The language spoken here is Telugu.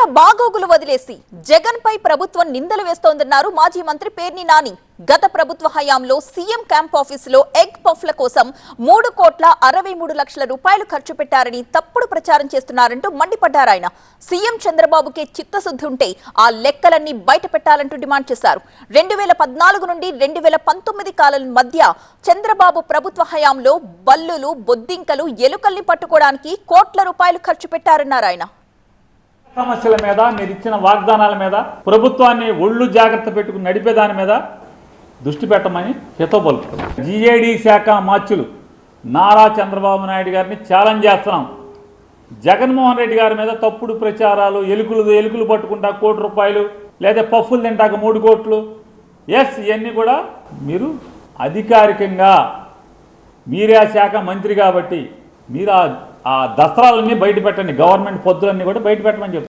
ప్రజల బాగోగులు వదిలేసి జగన్ పై ప్రభుత్వం నిందలు వేస్తోందన్నారు మాజీ మంత్రి పేర్ని నాని. గత ప్రభుత్వ హయాంలో సీఎం క్యాంప్ ఆఫీసులో ఎగ్ పఫ్ల కోసం మూడు కోట్ల అరవై మూడు లక్షల రూపాయలు ఖర్చు పెట్టారని తప్పుడు ప్రచారం చేస్తున్నారంటూ మండిపడ్డారు ఆయన. సీఎం చంద్రబాబుకే చిత్తశుద్ధి ఉంటే ఆ లెక్కలన్నీ బయట పెట్టాలంటూ డిమాండ్ చేశారు. రెండు వేల పద్నాలుగు నుండి రెండు వేల పంతొమ్మిది కాలం మధ్య చంద్రబాబు ప్రభుత్వ హయాంలో బల్లులు బొద్దింకలు ఎలుకల్ని పట్టుకోవడానికి కోట్ల రూపాయలు ఖర్చు పెట్టారన్నారు ఆయన. సమస్యల మీద మీరు ఇచ్చిన వాగ్దానాల మీద ప్రభుత్వాన్ని ఒళ్ళు జాగ్రత్త పెట్టుకుని నడిపే దాని మీద దృష్టి పెట్టమని హితబలు జిఏడి శాఖ మార్చులు నారా చంద్రబాబు నాయుడు గారిని ఛాలెంజ్ చేస్తున్నాం. జగన్మోహన్ రెడ్డి గారి మీద తప్పుడు ప్రచారాలు ఎలుకలు ఎలుకలు పట్టుకుంటా కోటి రూపాయలు లేదా పఫ్ఫులు తింటాక మూడు కోట్లు. ఎస్ ఇవన్నీ కూడా మీరు అధికారికంగా మీరే ఆ శాఖ మంత్రి కాబట్టి మీరు ఆ- ఆ దస్త్రాలన్నీ బయట పెట్టండి. గవర్నమెంట్ పొద్దులన్నీ కూడా బయట పెట్టమని చెప్తారు